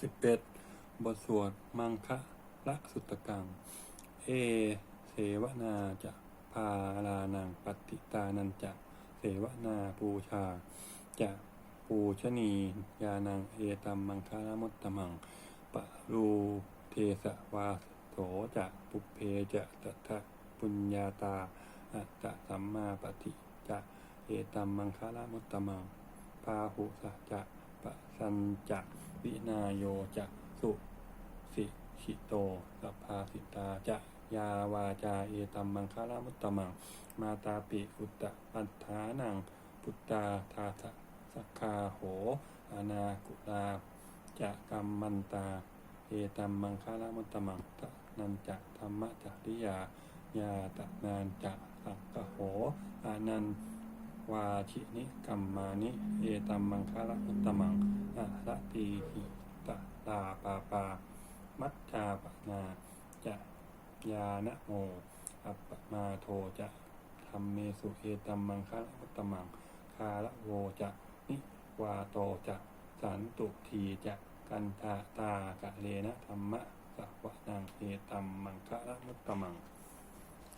สิบเอ็ดบทสวดมังคะละสุตตัง เอเสวนาจะพาลานังปฏิตานันจะเสวนาปูชา จะปูชนียานังเอตัมมังคารมุตตมังปะรูเทสวาโสจะปุเพจะตถะปุญญาตาอัตตะสัมมาปฏิจะเอตัมมังคารมุตตมังพาหุสัจจะปะสันจะ วินาโยจะสุสิชิโตสัพพาสิตาจะยาวาจาเอตัมมังคารมุตตมัง มาตาปิอุตตะปัฏฐานังพุตตาทาสะสักคาโห อนากุลาจะกัมมันตา เอตัมมังคารมุตตมังตะนันจะธรรมจริยายาตะนานจะสักกะโห อานัน วาชินิกัมมานิ เอตัมมังคาระมุตตมังอะระตีหิตะตาปาปา มัจจาปนาจะยานะโมอัปปมาโทจะธรรมเมสุเอตัมมังคาระมุตตมัง คาระโวจะนิวาโตจะสันตุทีจะกันตาตากะเลนะธรรมะสัพวะนังเอตัมมังคาระมุตตมัง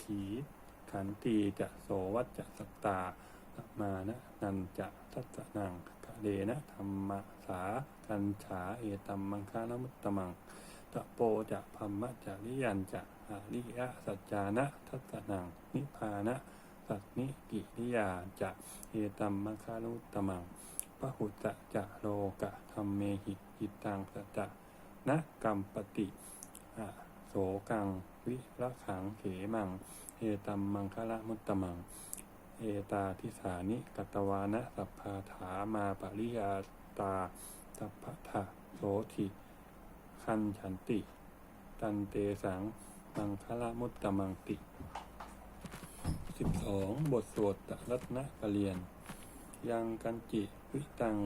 ขีขันตีจะโสวัจจะสตตา มานะนันจะทัสสะนังกะเลนะธรรมสากัญฉาเอตัมมังคารมุตตมังตะโปจะพัมมะจะริยันจะอาริยะสัจจานะทัสสะนังนิพานะสัตนิกิริยาจะเอตัมมังคารุตตมังปะหุตะจะโลกะธรรมเมหิจิตตังสัจจะนะกัมปติอะโสกังวิระขังเขมังเอตัมมังคละมุตตมัง เอตาทิสานิกัตวานะสัพพาถามาปริยาตาสัพพะทะโสทิคันฉันติ ตันเตสังมังคละมุตตมังติสิบสองบทสวดตรัตนปเรียน ยังกันจิวิตัง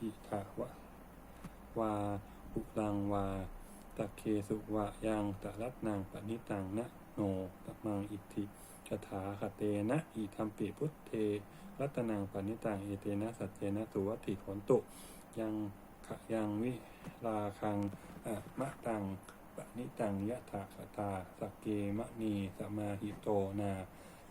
อิทาวะวาอุลังวาตะเคสุวะยังตรัตนังปณิตังนะโนตะมังอิทิ ธิกถาคเตนะอิธรรมปิพุทเท รัตนังปณิตังเอเตนะสัจเจนะสุวัตถิโหนตุ ยังขยังวิลาคังอะมะตังปณิตังยะถาคตาสกเกมะนีสมาหิโตนา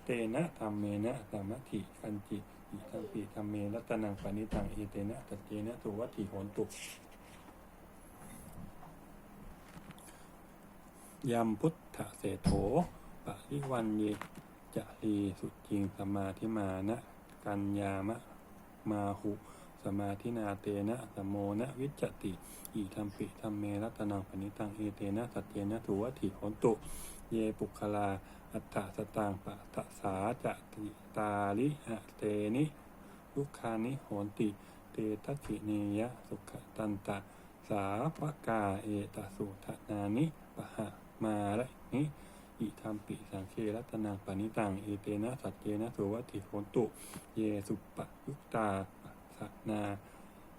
เตนะธรรมเมนะสมัติคันจิอิธรรมปิธรรมเมรัตนังปณิตังเอเตนะสัจเจนะสุวัตถิโหนตุยัมพุทธเสโถปะริวันเย จะรีสุจิงสมาธิมานะกัญญามะมาหุสมาธินาเตนะสมโมนะวิจติอิธรรมปิธรรมเมรัตนังปณิตังเอเตนะสัจเจนะทุวัตถิโหนตุ เยปุคลา อัฏฐสตังปะทะสาจะติตาลิอะเตนิลุคานิโหนติ เตทัคขิเนยะสุขตันตะ สาวกาเอตสุทนานิปะหะมาละนิ อิธรรมปิสังเครัตนังปณิตัง เอเตนะสัจเจนะสุวัติโหนตุ เยสุปะยุตตาปัสนา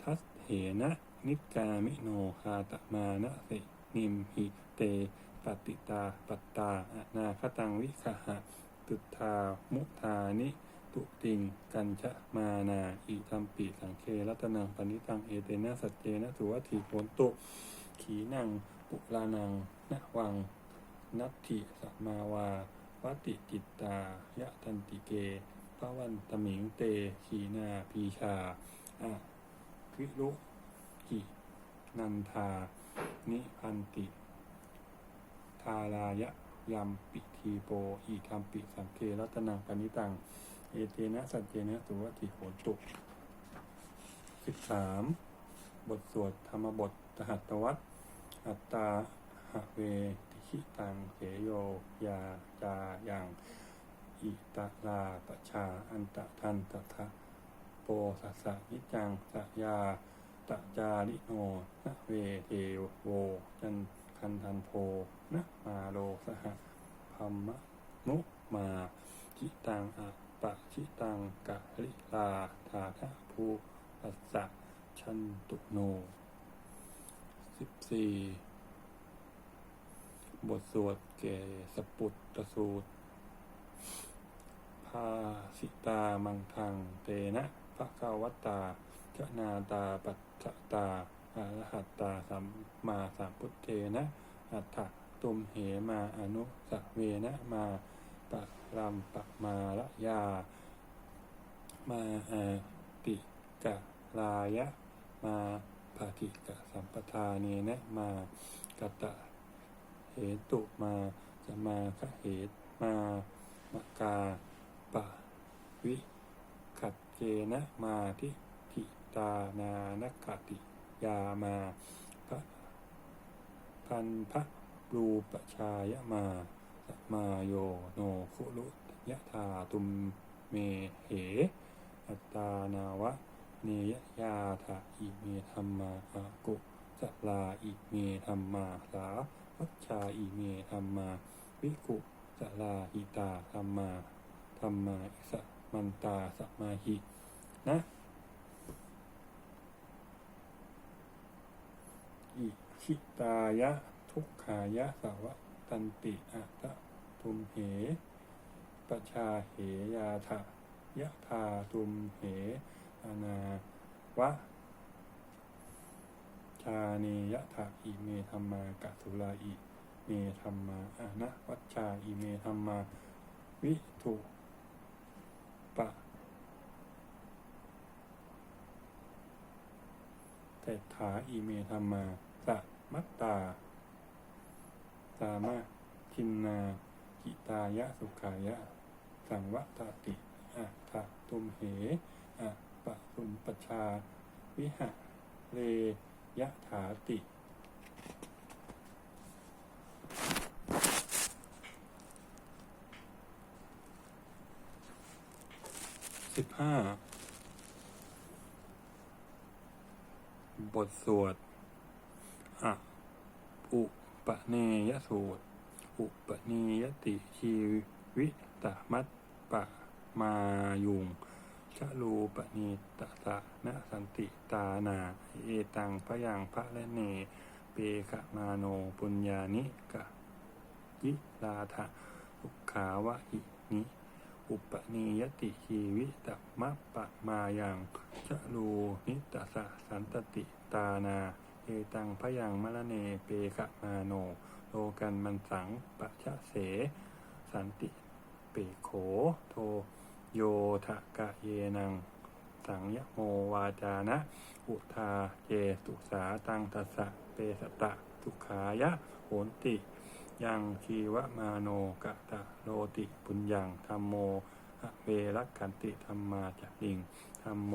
ทัสเหนะนิกามิโนคาตมานะสินิมหิเตปฏิตาปัตตาอนาคตังวิคหะตุทามุทานิตุติง กัญชะมานาอิธรรมปิสังเครัตนังปณิตังเอเตนะสัจเจนะสุวัติโหนตุ ขีนังปุลานังนะวัง นัตถิสัมมาวาวัติจิตตายะทันติเกพระวันตมิงเต ขีนาพีชาอะวิรุกินันทา นิพันติ ทารายะยัมปิทีโปอีคัมปิสังเครัตนังปณิตัง เอเตนะสัจเจนะสุวัติโหตุสิบสามบทสวดธรรมบท ตหัตตวัตอัตตาหะเว ทิขิตังเสโยยาจายังอิตะลาปชาอันตะทันตะทะโปสัสสะนิจังสยาตะจาริโนนะเวเทโวจันคันทันโพนะมาโลสหะพัมมะมุมาจิตังอะปะชิตังกะลิลาทาทะภูปัสสะชันตุโนสิบสี่ บทสวดแก่สปุตตสูตรภาสิตามังคัง เตนะภะคะวัตตาชนาตาปัตตตาอรหัตตาสัมมาสัมพุทเทนะอัฏฐตุมเหมาอนุสเวนะมาปะรัมปะมาละยา มาอาติกะลายะ มาปฏิกะสัมปทาเนนะ มากตะ เหตุมาสมาคะเหตุมามกาปะวิขัดเจนะมาทิทิตานานกติยามาพระพันพระรูปชายมาสมาโยโนคุลุยะธาตุมเมเหอัตตานาวะเนยยาถาอิเมธรรมาอากุสลาอิเมธรรมาสา วัชชาอิเมธรรมาวิกุสลาหิตาธรรมาธรรมาอิสมันตาสมาหินะอิชิตายะทุกขายะสาวะตันติอัตะทุมเหปชาเหยาถายะธาตุมเห อนาวะ ชาเนยะถาอิเมธรรมากัสุลาอิเมธรรมาอานะวัชชาอิเมธรรมาวิทุปะเตถาอิเมธรรมาสะมัตตา สามะทินนากิตายะสุขายะ สังวัตติอะทะตุมเหอะปะตุมปชา วิหะเร ยะถาติ สิบห้า บทสวดอะอุปเนยสูตร อุปเนยติชีวิตมัตปะมายุง ชะลูปณีตสะนะสันติตานา เอตังพยังพระและเน เปกะมาโนปุญญานิกะยิลาทะอุขาวะหินิอุปนิยติชีวิตมะปะมายังชะลูนิตสะสันตติตานา เอตังพยังมะละเนเปกะมาโน โลกันมันสังปะชะเส สันติเปโขโท โยทะกะเยนัง สังยโมวาจานะ อุทาเจสุสาตังทัสสะเปสตะสุขายะโหนติ ยังชีวมาโนกะตะโลติปุญญังธรรมโมอะเวรักขันติธรรมาจะลิงธรรมโม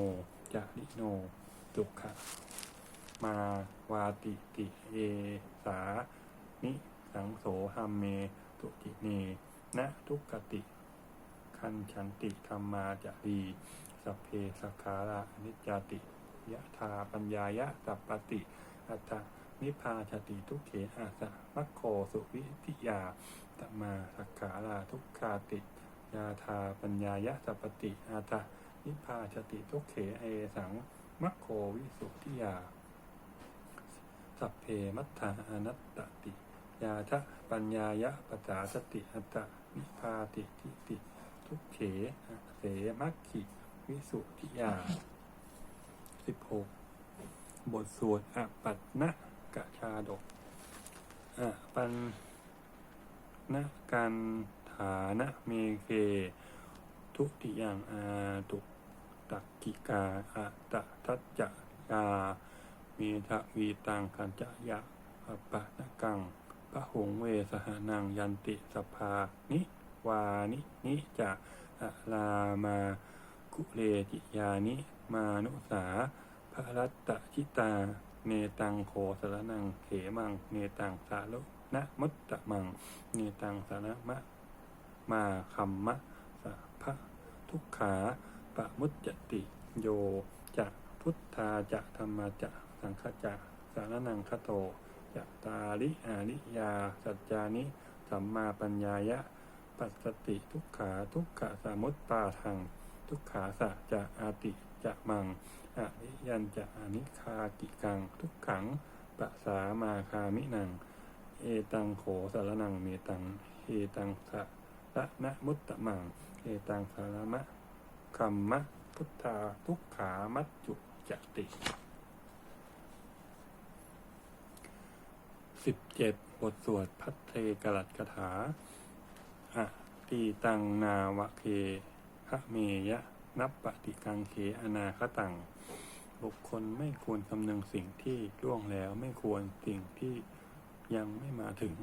จะลิโนตุขะมาวาติติเอสานิสังโสหัมเมตุจิเนนะทุกขติ คันฉันติธรรมาจะดีสัเพสักขาระอนิจจติยะธาปัญญายะสัพปติ อัตตนิพาชติทุกเขอาสะมัคโคสุวิทิยาตมาสักขาราทุกขาติยาธาปัญญายะสัพปติอาตนิพาชติทุกเขเอสังมัคโควิสุทธิยา สัพเพมัตถาอนัตตติ ยาทะปัญญายะปัจจาสติอัตตนิพพาติทิติ ทุกเขอะเสมัคคิวิสุทธิยาสิบหกบทสวดอปัตนะกะชาดกอปันนะกันฐานะเมเกทุติยังอาตุตักกิกาอะตะทัจจะยาเมทะวีตังกันจะยะอปะนะกังพระหงเวสหานังยันติสภานิ วานินิจะอะลามากุเลจิยานิมานุสาพระรัตตชิตา เนตังโคสารนังเขมัง เนตังสาลุนะมุตตะมัง เนตังสารมะมาคัมมะสะพะทุกขาปะมุจจติโยจะพุทธาจะธรรมจะสังฆจะสารนังคโตจะตาลิอาลิยา สัจจานิ สัมมาปัญญายะ ปัสสติทุกขาทุกขะสมุตปาทังทุกขาสะจะอาติจะมังอริยันจะอนิคากิกัง ทุกขังปะสามาคามินัง เอตังโขสารนังเมตังเอตังสะระนะมุตตะมัง เอตังสารมะคัมมะพุทธาทุกขามัจจุจติสิบเจ็ดบทสวดพัทเทกรัตกถา อะตีตังนาวะเคหะเมยะ นับปฏิกังเคอนาคตัง บุคคลไม่ควรคำนึงสิ่งที่ล่วงแล้วไม่ควรสิ่งที่ยังไม่มาถึง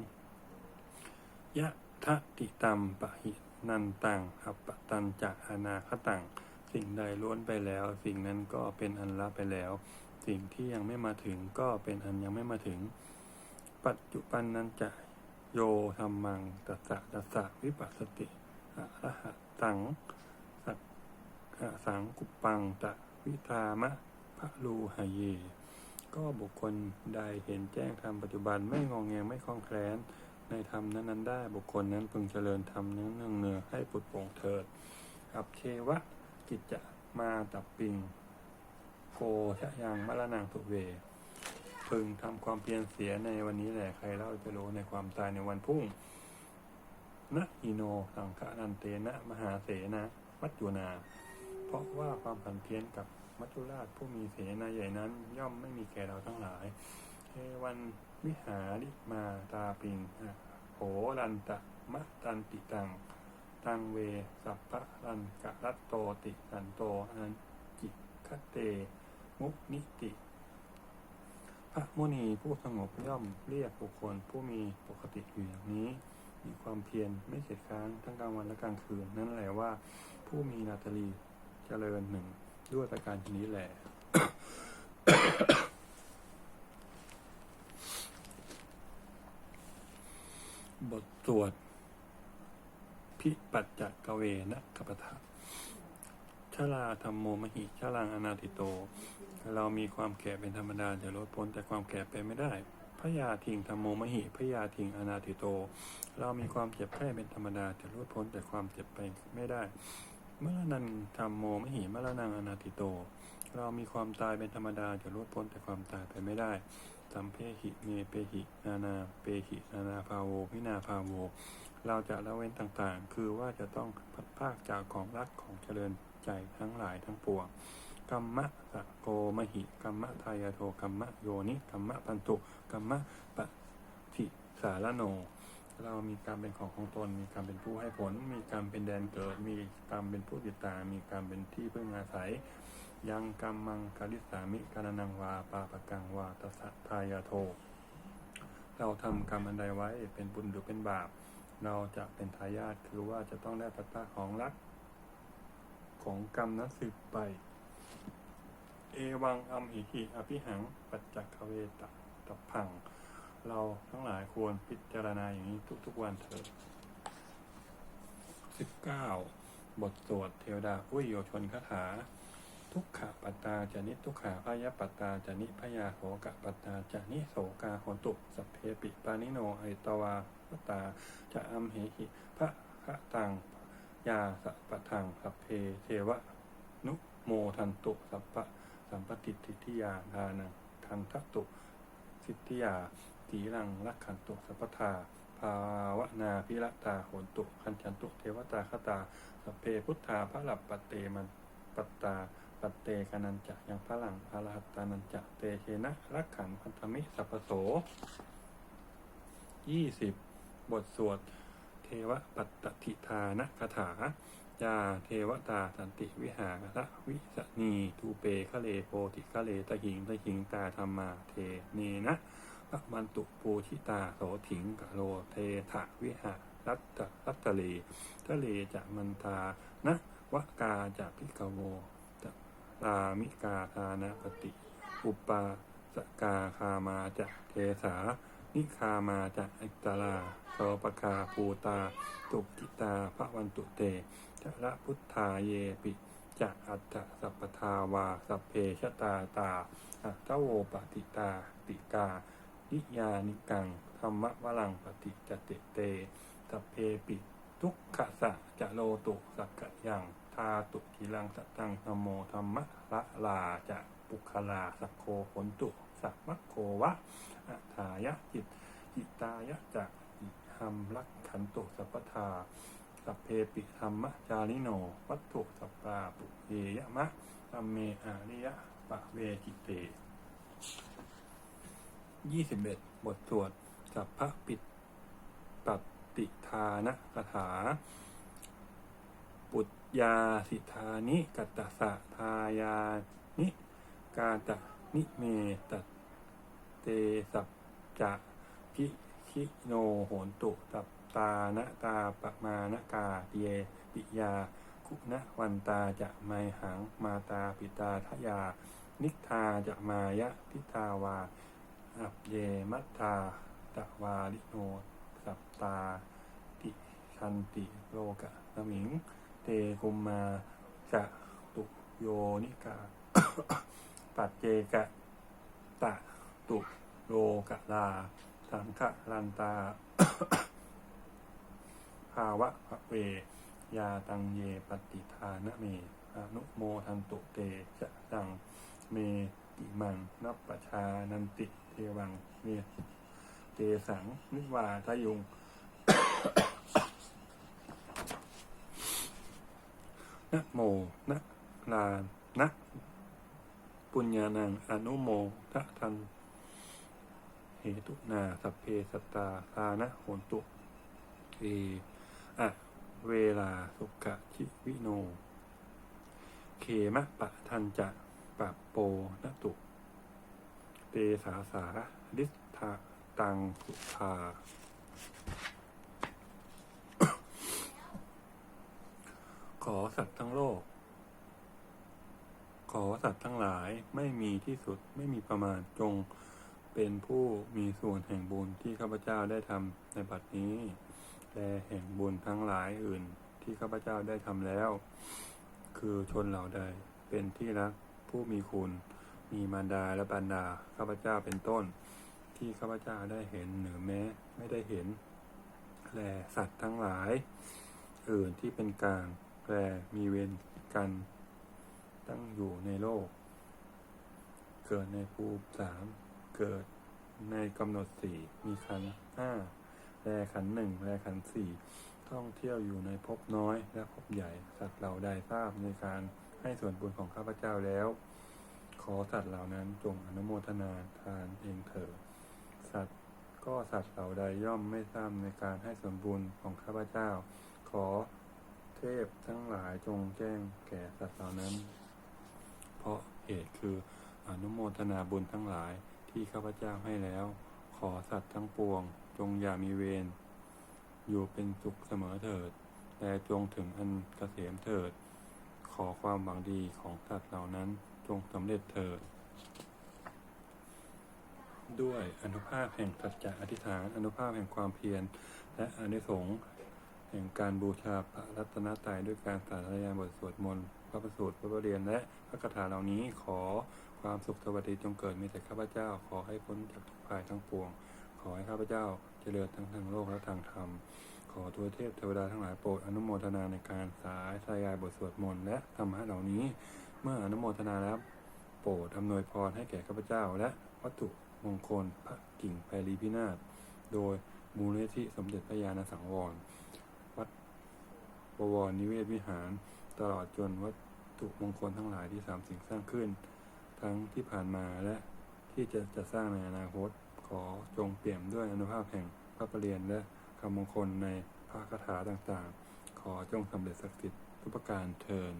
ยะทะติตัมปะหินันตังอัปปตันจะอนาคตัง สิ่งใดล้วนไปแล้ว สิ่งนั้นก็เป็นอันละไปแล้ว สิ่งที่ยังไม่มาถึงก็เป็นอันยังไม่มาถึง ปัจจุบันนั้นจะ โยธรรมังตัสสะตัสสะวิปัสสติอะระหะตังสักขะสังกุปังตะวิตามะพระลูหะเย ก็บุคคลใดเห็นแจ้งธรรมปัจจุบันไม่งองแงไม่คลองแคลนในธรรมนั้นๆได้บุคคลนั้นพึงเจริญธรรมนื้อเนืองเนือให้ปุดโปร่งเถิดอับเชวะกิจจะมาตับปิง โกชะยังมะละนางตุเว พึงทำความเพียรเสียในวันนี้แหละใครเล่าจะรู้ในความตายในวันพุ่งนะอิโนสังฆนันเตนะมหาเสนะมัจจุนา เพราะว่าความผันเพี้ยนกับมัจจุราชผู้มีเสนาใหญ่นั้น ย่อมไม่มีแก่เราทั้งหลายเทวันวิหาริมาตาปิงอะโหรันตะมะตันติตัง ตังเว สัพพะรันกะรัตโตติสันโตอันจิคเต มุนิติ พระมุนีผู้สงบย่อมเรียกบุคคลผู้มีปกติอยู่อย่างนี้ มีความเพียรไม่เกียจค้านทั้งกลางวันและกลางคืน นั่นแหละว่า ผู้มีนาตาลีเจริญหนึ่งด้วยประการชนี้แหละบทสวดพิปัจจกเวนะขปทะ ชาลาธรรมโมมหิชาลังอนาติโต เรามีความแก่เป็นธรรมดาจะลดพ้นแต่ความแก่ไปไม่ได้พระยาทิงธรรมโมมหิพระยาทิงอนาติโต เรามีความเจ็บไข้เป็นธรรมดาจะลดพ้นแต่ความเจ็บไปไม่ได้เมื่อนันธรรมโมมหิมรณังอนาติโต เรามีความตายเป็นธรรมดาจะลดพ้นแต่ความตายไปไม่ได้สัมเพหิเมเปหินานาเปหินานาภาโววินาภาโว เราจะละเว้นต่างๆ คือว่าจะต้องพัดภาคจากของรักของเจริญใจทั้งหลายทั้งปวงกัมมะสะโกมหิกัมมะทายาโทกัมมะโยนิกัมมะปันตุกัมมะปะทิสารโน เรามีกรรมเป็นของของตน มีกรรมเป็นผู้ให้ผล มีกรรมเป็นแดนเกิด มีกรรมเป็นผู้ติดตาม มีกรรมเป็นที่พึ่งอาศัย ยังกรรมมังคาริสามิกานังวาปาปะกังวาตสะทายาโท เราทำกรรมอันใดไว้เป็นบุญหรือเป็นบาป เราจะเป็นทายาทคือว่าจะต้องได้พัตตาของรัก ของกรรมนั้นสืบไป เอวังอัมหิหิอภิหัง ปัจจักเวตะตับพัง เราทั้งหลายควรพิจารณาอย่างนี้ทุกๆวันเถิดสิบทสวดเทวดาผู้โยชนคาถา ทุกขปัตตาจานิทุกขาพยปัตตาจานิพยาโหกปัตตาจานิโสกาโหตุสัพเพปิปานิโนไอตวาปตาจะอัมเหหิพระคะตังยาสัพทังสัพเพเทวะนุโมทันตุสัพพะสัมปติทิทิยาทานังทันทตุ สิทธิยาตีรังรักขันตุสัพพทาภาวนาพิรตาโหนตุขันจันตุเทวตาคตา สัพเพพุทธาพระหลับปเตมันปัตตา ปัตเตกนันจะยังพระลังพระหัตตานันจะเตเชนะรักขันพันธมิสัพพโสยี่สิบบทสวด เทวปัตติทานะคาถายาเทวตาสันติวิหารละวิสนีทูเปคะเลโพธิคะเลตะหิงตะหิงตาธรรมาเทเนนะพระมันตุปูชิตาโสถิงกะโลเทถะวิหารัตตะรัตตะเลทะเลจะมันตานะวะกาจะพิกโว ตามิกาทานะปฏิ อุปาสกาคามาจะเทสา นิคามาจะอิตาลาโสปคาภูตา ตุกิตาพระวันตุเตจะละพุทธาเยปิจะอัตตสัพพทาวาสัพเพชตาตาอัตตโวปฏิตาติกานิยานิกังธรรมวลังปฏิจติเตสัพเพปิทุกขะสะจะโลตุสักกะยัง ทาตุกิลังสตังธโมธรรมะละลาจะปุคลาสักโคผลตุสักมัคโควะอัฏฐายะจิตจิตายะจะอิหัมลักขันตุสัพพทาสัพเพปิธรรมจาริโน วัตถุสัพปาปุเยยะมะตัมเมอาริยะปะเวจิเตยี่สิบเอ็ดบทสวดสัพพะปิดปัตติทานะคาถา ปุต ยาสิทานิกัตตสะทายานิกาตะนิเมตเตสัพจะพิคิโนโหนตุตับตานะตาปะมานกาเยปิยาคุณวันตาจะไมหังมาตาปิตาทยา นิทาจะมายะทิทาวาอัปเยมัตตาตะวาลิโน สัปตา ติชันติโลกะนมิง เตกุมมาจะตุโยนิกา ปัจเจกะตะตุโลกะลาสังฆลันตา ภาวะพะเวยาตังเยปฏิทานะเมอนุโมทันตุเตจะดังเมติมังนับประชานันติเทวังเมเตสังนิวาทยุง นะโมนะลานะ ปุญญานังอนุโมทะทันเหตุนาสัพเพสตตาทานะโหนตุเออะเวลาสุขะชิวิโน เขมะปะทันจะปะโปนตุ เตสาสาลิสทาตังสุภา อสัตว์ทั้งโลก ขอสัตว์ทั้งหลายไม่มีที่สุดไม่มีประมาณจงเป็นผู้มีส่วนแห่งบุญที่ข้าพเจ้าได้ทำในบัดนี้ และแห่งบุญทั้งหลายอื่นที่ข้าพเจ้าได้ทำแล้ว คือชนเหล่าใดเป็นที่รักผู้มีคุณ มีมารดาและบรรดาข้าพเจ้าเป็นต้น ที่ข้าพเจ้าได้เห็นหรือแม้ไม่ได้เห็น และสัตว์ทั้งหลาย อื่นที่เป็นกลาง และมีเวรกัน ตั้งอยู่ในโลก เกิดในภูมิสามเกิดในกำหนดสี่มีขันห้าแลขันหนึ่งแลขันสี่ท่องเที่ยวอยู่ในภพน้อยและภพใหญ่ สัตว์เหล่าใดทราบในการให้ส่วนบุญของข้าพเจ้าแล้ว ขอสัตว์เหล่านั้นจงอนุโมทนาทานเองเถิดสัตว์ก็สัตว์เหล่าใดย่อมไม่ทราบในการให้ส่วนบุญของข้าพเจ้า ขอ ทพทั้งหลายจงแจ้งแก่สัตว์เหล่านั้น เพราะเหตุคืออนุโมทนาบุญทั้งหลายที่ข้าพเจ้าให้แล้ว ขอสัตว์ทั้งปวง จงอย่ามีเวรอยู่เป็นสุขเสมอเถิดแต่จงถึงอันเกษมเถิด ขอความหวังดีของสัตว์เหล่านั้นจงสำเร็จเถิด ด้วยอนุภาพแห่งสัจจะอธิษฐานอนุภาพแห่งความเพียรและอนิสงส์ แห่งการบูชาพระรัตนตรัยด้วยการสาธยายบทสวดมนต์พระประสูตรพระประเรียนและพระคาถาเหล่านี้ขอความสุขสวัสดีจงเกิดมีแต่ข้าพเจ้าขอให้พ้นจากทุกภัยทั้งปวง ขอให้ข้าพเจ้าเจริญทั้งทางโลกและทางธรรมขอตัวเทพเทวดาทั้งหลายโปรดอนุโมทนาในการสายสายายบทสวดมนต์และธรรมะเหล่านี้ เมื่ออนุโมทนาแล้วโปรดอำนวยพรให้แก่ข้าพเจ้า และวัตถุมงคลพระกิ่งไพรีพินาศโดยมูลนิธิสมเด็จพระญาณสังวร บวรนิเวศวิหาร ตลอดจนวัตถุมงคลทั้งหลายที่สามสิ่งสร้างขึ้น ทั้งที่ผ่านมาและที่จะจะสร้างในอนาคตขอจงเปี่ยมด้วยอนุภาพแห่งพระประเรียนและคำมงคลในพระคาถาต่างๆ ขอจงสำเร็จศักดิ์สิทธิ์ทุกประการเทิน